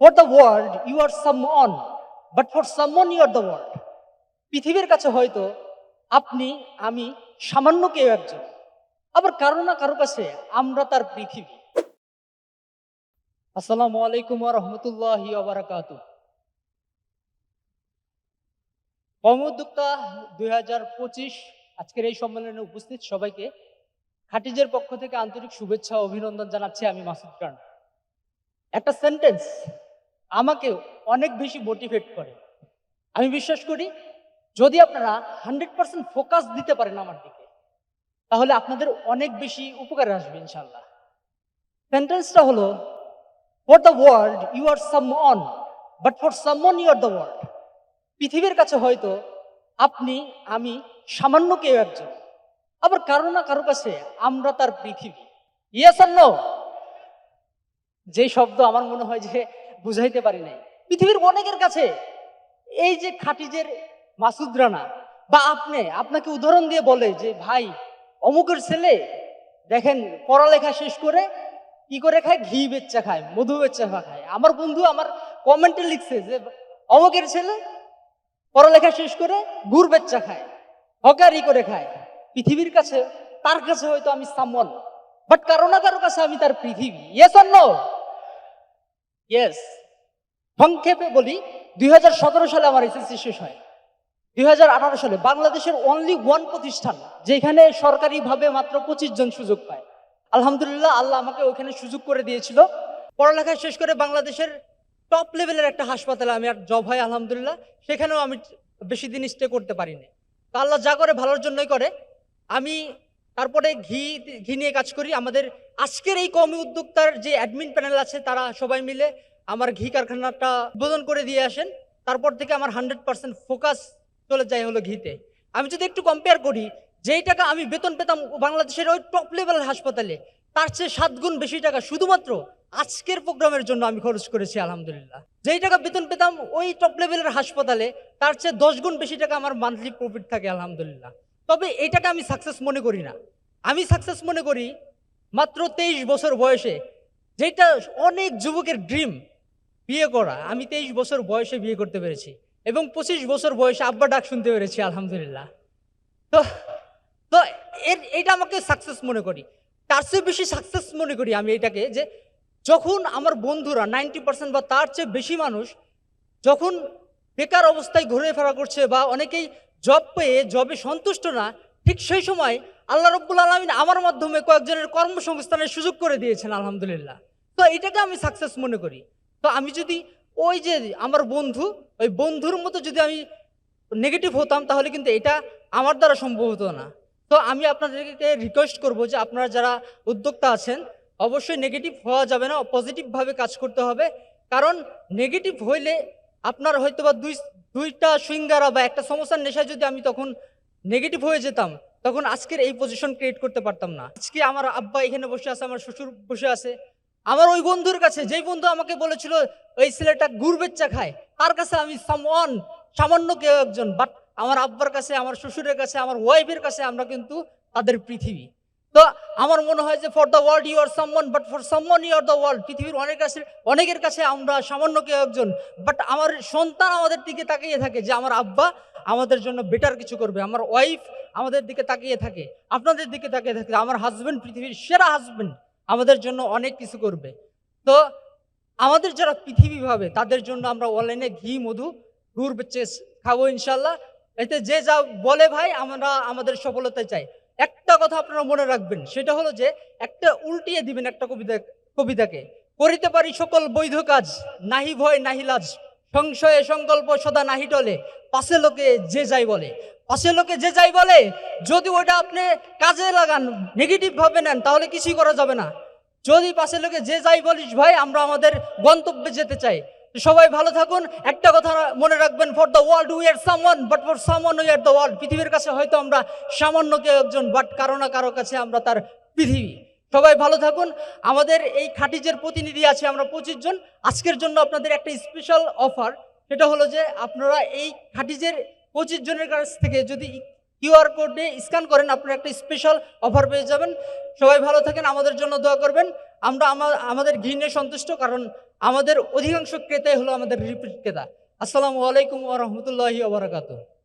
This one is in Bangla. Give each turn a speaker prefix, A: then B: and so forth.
A: For the world you are someone but for someone you are the world পৃথিবীর কাছে হয়তো আপনি, আমি সামান্য কেউ একজন। আবার কারও না কারও কাছে আমরা তার পৃথিবী। আসসালামু আলাইকুম রহমতুল্লাহ বারাকাতু কম দুই হাজার পঁচিশ আজকের এই সম্মেলনে উপস্থিত সবাইকে খাটিজের পক্ষ থেকে আন্তরিক শুভেচ্ছা অভিনন্দন জানাচ্ছি আমি মাসুদ খান। একটা সেন্টেন্স আমাকে অনেক বেশি মোটিভেট করে। আমি বিশ্বাস করি, যদি আপনারা হান্ড্রেড পার্সেন্ট ফোকাস দিতে পারেন আমার দিকে, তাহলে আপনাদের অনেক বেশি উপকারে আসবে ইনশাল্লাহ সেন্টেন্সটা হলো for the world you are someone but for someone you are the world পৃথিবীর কাছে হয়তো আপনি, আমি সামান্য কেউ একজন, আবার কারও না কারও কাছে আমরা তার পৃথিবী। ইয়েস আর যে শব্দ আমার মনে হয় যে বুঝাইতে পারি নাই। পৃথিবীর অনেকের কাছে এই যে খাটিজের মাসুদ রানা, বা আপনি, আপনাকে উদাহরণ দিয়ে বলে যে, ভাই, অমুকের ছেলে, দেখেন, পড়ালেখা শেষ করে কি করে খায়? ঘি বেচ্চা খায়, মধু বেচ্চা খায়। আমার বন্ধু আমার কমেন্টে লিখছে যে, অমুকের ছেলে পড়ালেখা শেষ করে গুড় বেচ্চা খায়, হকারি করে খায়। পৃথিবীর কাছে, তার কাছে হয়তো আমি সামন, বাট কারও না কারও কাছে আমি তার পৃথিবী। ইয়েস অন্য ইয়েস সংক্ষেপে বলি, দুই সালে আমার এসএসসি শেষ হয়। দুই সালে বাংলাদেশের অনলি ওয়ান প্রতিষ্ঠান, যেখানে সরকারিভাবে মাত্র পঁচিশ জন সুযোগ পায়। আলহামদুলিল্লাহ, আল্লাহ আমাকে ওখানে সুযোগ করে দিয়েছিল। পড়ালেখা শেষ করে বাংলাদেশের টপ লেভেলের একটা হাসপাতালে আমি আর জব হয়, আলহামদুলিল্লাহ। সেখানেও আমি বেশি দিন স্টে করতে পারিনি। তো আল্লাহ যা করে ভালোর জন্যই করে। আমি তারপরে ঘি ঘি নিয়ে কাজ করি। আমাদের আজকের এই কমি উদ্যোক্তার যে অ্যাডমিন প্যানেল আছে, তারা সবাই মিলে আমার ঘি কারখানাটা উদ্বোধন করে দিয়ে আসেন। তারপর থেকে আমার হান্ড্রেড পার্সেন্ট ফোকাস চলে যায় হলো ঘিতে। আমি যদি একটু কম্পেয়ার করি, যেই টাকা আমি বেতন পেতাম বাংলাদেশের ওই টপ লেভেল হাসপাতালে, তার চেয়ে সাত গুণ বেশি টাকা শুধুমাত্র আজকের প্রোগ্রামের জন্য আমি খরচ করেছি, আলহামদুলিল্লাহ। যেই টাকা বেতন পেতাম ওই টপ লেভেলের হাসপাতালে, তার চেয়ে দশ গুণ বেশি টাকা আমার মান্থলি প্রফিট থাকে, আলহামদুলিল্লাহ। তবে এটাকে আমি সাকসেস মনে করি না। আমি সাকসেস মনে করি মাত্র তেইশ বছর বয়সে যেটা অনেক যুবকের ড্রিম বিয়ে করা। আমি তেইশ বছর বয়সে বিয়ে করতে পেরেছি এবং পঁচিশ বছর বয়সে আব্বা ডাক শুনতে পেরেছি, আলহামদুলিল্লাহ। তো তো এর, এটা আমাকে সাকসেস মনে করি। তার চেয়ে বেশি সাকসেস মনে করি আমি এটাকে যে যখন আমার বন্ধুরা নাইনটি পার্সেন্ট বা তার চেয়ে বেশি মানুষ যখন বেকার অবস্থায় ঘুরে ফেরা করছে বা অনেকেই জব পেয়ে জবে সন্তুষ্ট না, ঠিক সেই সময় আল্লাহ রব্বুল আলমিন আমার মাধ্যমে কয়েকজনের কর্মসংস্থানের সুযোগ করে দিয়েছেন, আলহামদুলিল্লাহ। তো এটাকে আমি সাকসেস মনে করি। তো আমি যদি ওই যে আমার বন্ধু, ওই বন্ধুর মতো যদি আমি নেগেটিভ হতাম, তাহলে কিন্তু এটা আমার দ্বারা সম্ভব হতো না। তো আমি আপনাদেরকে রিকোয়েস্ট করব যে আপনারা যারা উদ্যোক্তা আছেন, অবশ্যই নেগেটিভ হওয়া যাবে না পজিটিভভাবে কাজ করতে হবে। কারণ নেগেটিভ হইলে আপনার হয়তো বা দুই, দুইটা সুইঙ্গারা বা একটা সমস্যার নেশায় যদি আমি তখন নেগেটিভ হয়ে যেতাম, তখন আজকের এই পজিশন ক্রিয়েট করতে পারতাম না। আজকে আমার আব্বা এখানে বসে আছে, আমার শ্বশুর বসে আছে। আমার ওই বন্ধুর কাছে, যেই বন্ধু আমাকে বলেছিল, ওই ছেলেটা গুড় খায়। তার কাছে আমি সামন সামান্য কেউ একজন বাট আমার আব্বার কাছে, আমার শ্বশুরের কাছে, আমার ওয়াইফের কাছে আমরা কিন্তু তাদের পৃথিবী। তো আমার মনে হয় যে for the world you are someone but for someone you are the world পৃথিবীর অনেক কাছে, অনেকের কাছে আমরা সামান্য কেউ একজন বাট আমার সন্তান আমাদের দিকে তাকিয়ে থাকে যে আমার আব্বা আমাদের জন্য বেটার কিছু করবে, আমার ওয়াইফ আমাদের দিকে তাকিয়ে থাকে, আপনাদের দিকে তাকিয়ে থাকে, আমার হাজব্যান্ড পৃথিবীর সেরা হাজবেন্ড আমাদের জন্য অনেক কিছু করবে। তো আমাদের যারা পৃথিবী ভাবে, তাদের জন্য আমরা অনলাইনে ঘি, মধু, গুড় বেচে খাব ইনশাল্লাহ এতে যে যা বলে ভাই, আমরা আমাদের সফলতা চাই। একটা কথা আপনারা মনে রাখবেন, সেটা হলো যে একটা উল্টিয়ে দিবেন একটা কবিতা, কবিতাকে। করিতে পারি সকল বৈধ কাজ, নাহি ভয়, নাহি লাজ। সংশয়ে সংকল্প সদা নাহি টলে, পাশে লোকে যে যাই বলে। পাশে লোকে যে যাই বলে, যদি ওটা আপনি কাজে লাগান নেগেটিভ ভাবে নেন, তাহলে কিছুই করা যাবে না। যদি পাশে লোকে যে যাই বলিস, ভাই, আমরা আমাদের গন্তব্যে যেতে চাই। সবাই ভালো থাকুন। একটা কথা মনে রাখবেন for the world we are someone but for someone we are the world পৃথিবীর কাছে হয়তো আমরা সামান্য কেউ একজন বাট কারও না কারও কাছে আমরা তার পৃথিবী। সবাই ভালো থাকুন। আমাদের এই খাটিজের প্রতিনিধি আছে আমরা পঁচিশ জন। আজকের জন্য আপনাদের একটা স্পেশাল অফার সেটা হলো যে আপনারা এই খাটিজের পঁচিশ জনের কাছ থেকে যদি কিউআর কোডে স্ক্যান করেন, আপনারা একটা স্পেশাল অফার পেয়ে যাবেন। সবাই ভালো থাকেন, আমাদের জন্য দোয়া করবেন। আমরা আমাদের ঘি নিয়ে সন্তুষ্ট, কারণ আমাদের অধিকাংশ ক্রেতাই হলো আমাদের রিপিট ক্রেতা। আসসালামু আলাইকুম ওয়া রাহমাতুল্লাহি ওয়া বারাকাতুহু।